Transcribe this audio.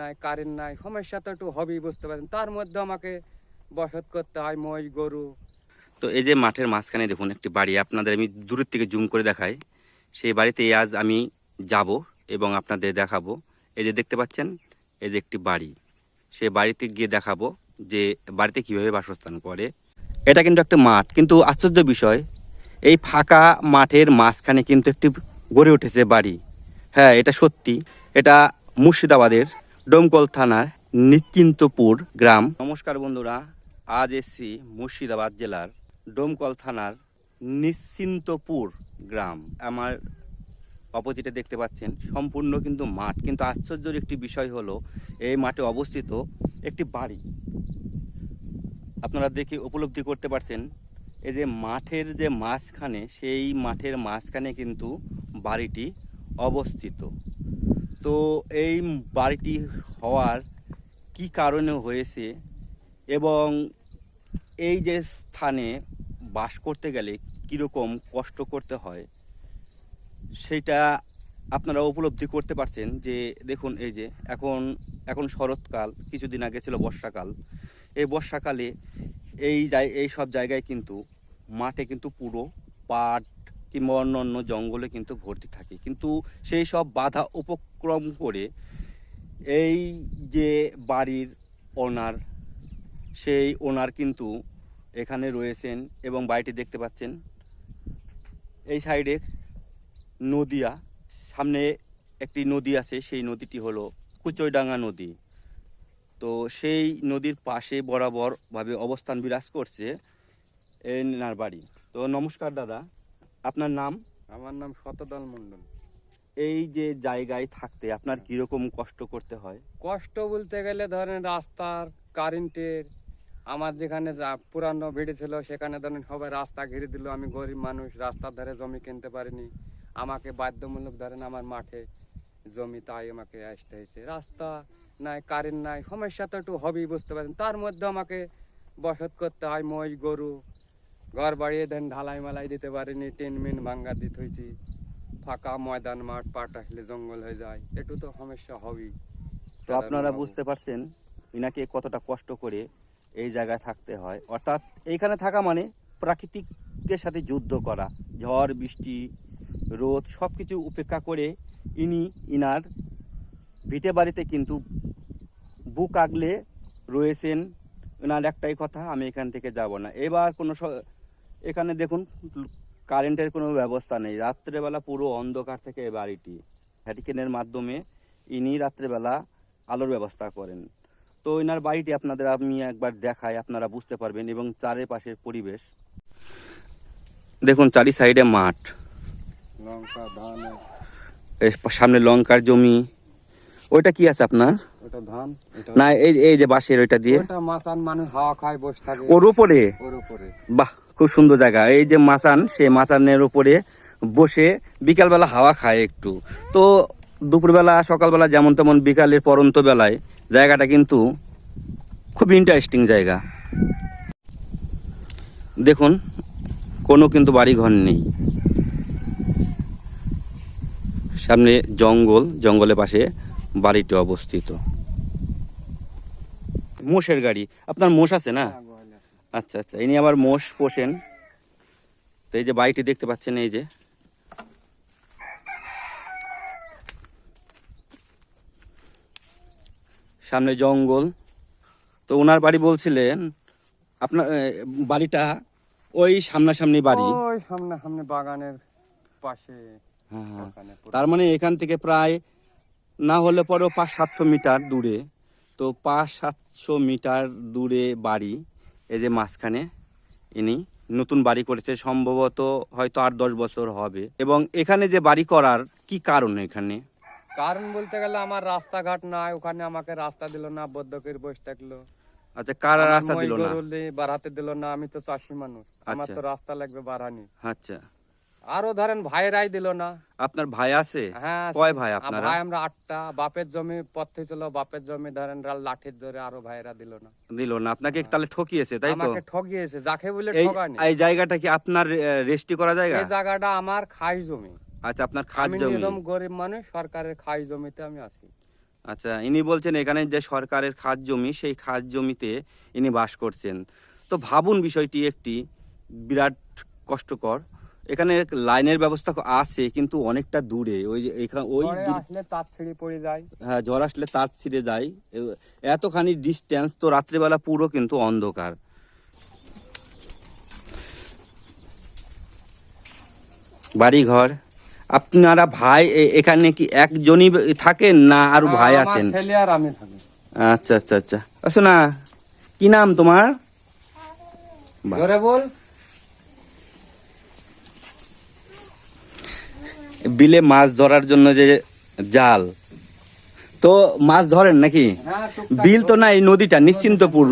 নাই, কারেন্ট নাই, সমস্যা তো একটু হবেই, বুঝতে পারেন তার মধ্যে আমাকে বসত করতে হয় মই গরু। তো এই যে মাঠের মাঝখানে দেখুন, একটি বাড়ি, আপনাদের আমি দূরের থেকে জুম করে দেখাই। সেই বাড়িতে আজ আমি যাব এবং আপনাদের দেখাবো। এই যে দেখতে পাচ্ছেন, এই যে একটি বাড়ি। সে বাড়িতে গিয়ে দেখাবো যে বাড়িতে কীভাবে বাসস্থান করে। এটা কিন্তু একটা মাঠ, কিন্তু আশ্চর্য বিষয়, এই ফাঁকা মাঠের মাঝখানে কিন্তু একটি গড়ে উঠেছে বাড়ি। হ্যাঁ এটা সত্যি, এটা মুর্শিদাবাদের ডোমকল থানার নিশ্চিন্তপুর গ্রাম। নমস্কার বন্ধুরা, আজ এসছি মুর্শিদাবাদ জেলার ডোমকল থানার নিশ্চিন্তপুর গ্রাম। আমার অপোজিটে দেখতে পাচ্ছেন, সম্পূর্ণ কিন্তু মাঠ। কিন্তু আশ্চর্যের একটি বিষয় হলো, এই মাঠে অবস্থিত একটি বাড়ি। আপনারা দেখে উপলব্ধি করতে পারছেন, এই যে মাঠের যে মাঝখানে, সেই মাঠের মাঝখানে কিন্তু বাড়িটি অবস্থিত। তো এই বাড়িটি হওয়ার কি কারণে হয়েছে এবং এই যে স্থানে বাস করতে গেলে কীরকম কষ্ট করতে হয়, সেটা আপনারা উপলব্ধি করতে পারছেন যে দেখুন এই যে এখন এখন শরৎকাল, কিছুদিন আগে ছিল বর্ষাকাল। এই বর্ষাকালে এই এই সব জায়গায় কিন্তু মাঠে কিন্তু পুরো পাট কিংবা অন্য অন্য জঙ্গলে কিন্তু ভর্তি থাকে। কিন্তু সেই সব বাধা উপক্রম করে এই যে বাড়ির ওনার সেই ওনার কিন্তু এখানে রয়েছেন এবং বাড়িটি দেখতে পাচ্ছেন। এই সাইডে নদিয়া, সামনে একটি নদী আছে, সেই নদীটি হলো কুচইডাঙ্গা নদী। তো সেই নদীর পাশে বরাবরভাবে অবস্থান বিরাজ করছে এনার বাড়ি তো নমস্কার দাদা। আপনার নাম? আমার নাম শতদল মণ্ডল। এই যে জায়গায় থাকতে আপনার কীরকম কষ্ট করতে হয়? কষ্ট বলতে গেলে ধরেন রাস্তার কারেন্টের আমার যেখানে পুরানো ভিড়ি ছিল সেখানে ধরেন সবাই রাস্তা ঘিরে দিল। আমি গরিব মানুষ রাস্তার ধারে জমি কিনতে পারিনি। আমাকে বাধ্যমূলক ধরেন আমার মাঠে জমি তাই আমাকে আসতে হয়েছে। রাস্তা নাই কারেন্ট নাই সমস্যা তো একটু হবেই বুঝতে পারেন তার মধ্যে আমাকে বসত করতে হয় মই গরু ঘর বাড়িয়ে দেন, ঢালাই মালাই দিতে পারিনি, টিন মিন ভাঙ্গা দিতে হয়েছি ফাঁকা ময়দান মাঠ, পাট আসলে জঙ্গল হয়ে যায়। একটু তো সমস্যা হবেই। তো আপনারা বুঝতে পারছেন ইনাকে কতটা কষ্ট করে এই জায়গায় থাকতে হয়। অর্থাৎ এইখানে থাকা মানে প্রাকৃতিকের সাথে যুদ্ধ করা, ঝড়, বৃষ্টি, রোদ সব কিছু উপেক্ষা করে ইনি ইনার ভিটে বাড়িতে কিন্তু বুক আগলে রয়েছেন। ওনার একটাই কথা, আমি এখান থেকে যাব না। এবার কোনো এখানে দেখুন কারেন্টের কোনো ব্যবস্থা নেই। রাত্রেবেলা পুরো অন্ধকার থেকে এই বাড়িটি। হ্যারিকেনের মাধ্যমে ইনি রাত্রেবেলা আলোর ব্যবস্থা করেন। তো এনার বাড়িটি আপনাদের আমি একবার দেখাই আপনারা বুঝতে পারবেন এবং চারিপাশের পরিবেশ। দেখুন চারি সাইডে মাঠ। লঙ্কা ধান সামনে লঙ্কার জমি। ওইটা কি আছে আপনার? ওটা ধান এটা না এই এই যে বাঁশের ওইটা দিয়ে। ওটা মাসান মানুষ হাওয়া খায় বসে থাকে। ওর উপরে? ওর উপরে। বাহ! খুব সুন্দর জায়গা। এই যে মাচান সেই মাচানের উপরে বসে বিকালবেলা হাওয়া খায় একটু। তো দুপুরবেলা, সকালবেলা যেমন তেমন বিকালের পরন্ত বেলায় জায়গাটা কিন্তু খুব ইন্টারেস্টিং জায়গা। দেখুন, কোনো কিন্তু বাড়ি ঘর নেই। সামনে জঙ্গল, জঙ্গলের পাশে বাড়িটি অবস্থিত। মোষের গাড়ি। আপনার মোষ আছে না? আচ্ছা আচ্ছা। ইনি আবার মোষ পোষেন। তো এই যে বাড়িটি দেখতে পাচ্ছেন এই যে। সামনে জঙ্গল। তো ওনার বাড়ি বলছিলেন আপনার বাড়িটা ওই সামনাসামনি বাড়ি। ওই সামনে সামনে বাগানের পাশে হ্যাঁ হ্যাঁ। তার মানে এখান থেকে প্রায় না হলে পরেও পাঁচ সাতশো মিটার দূরে। তো পাঁচ সাতশো মিটার দূরে বাড়ি। এই যে মাঝখানে ইনি নতুন বাড়ি করেছে সম্ভবত হয়তো আট দশ বছর হবে। এবং এখানে যে বাড়ি করার কি কারণ এখানে? কারণ বলতে গেলে আমার রাস্তাঘাট নাই ওখানে আমাকে রাস্তা দিল না বদ্ধকের বসে থাকল। আচ্ছা কারা রাস্তা দিল না? বাড়াতে দিল না আমি তো চাষি মানুষ। আমার আচ্ছা। তো রাস্তা লাগবে বাড়ানি। আচ্ছা। আরও ধরেন ভাইরাই দিল না। আপনার ভাই আছে? হ্যাঁ কয় ভাই আপনারা? ভাই আমরা আটটা বাপের জমি পথে ছিল বাপের জমি ধরেন লাঠির জোরে আরও ভাইরা দিল না। দিল না আপনাকে তাহলে ঠকিয়েছে তাই তো? আমাকে ঠগিয়েছে যাকে বলে ঠগানি এই জায়গাটা কি আপনার রেস্টি করা জায়গা? এই জায়গাটা আমার খাই জমি। আচ্ছা আপনার খাদ জমি। নিরম গরিব মানুষ সরকারের খাই জমিতে আমি আছি। আচ্ছা ইনি বলছেন এখানে যে সরকারের খাস জমি সেই খাস জমিতে ইনি বাস করছেন। তো ভাবুন বিষয়টি একটি বিরাট কষ্টকর। এখানে লাইনের ব্যবস্থা আছে কিন্তু অনেকটা দূরে। ওই এখানে ওই আসলে তার ছিঁড়ে পড়ে যায়। হ্যাঁ ঝড় আসলে তার ছিঁড়ে যায়। এতখানি ডিস্টেন্স তো রাত্রিবেলা পুরো কিন্তু অন্ধকার। বাড়ি ঘর আপনারা ভাই এখানে কি একজনই থাকেন না আর ভাই আছেন? ছেলে আর আমি থাকি। আচ্ছা আচ্ছা আচ্ছা। আসো না কি নাম তোমার? জোরে বল। বিলে মাছ ধরার জন্য যে জাল। তো মাছ ধরেন নাকি? হ্যাঁ বিল তো না এই নদীটা নিশ্চিন্তপুর।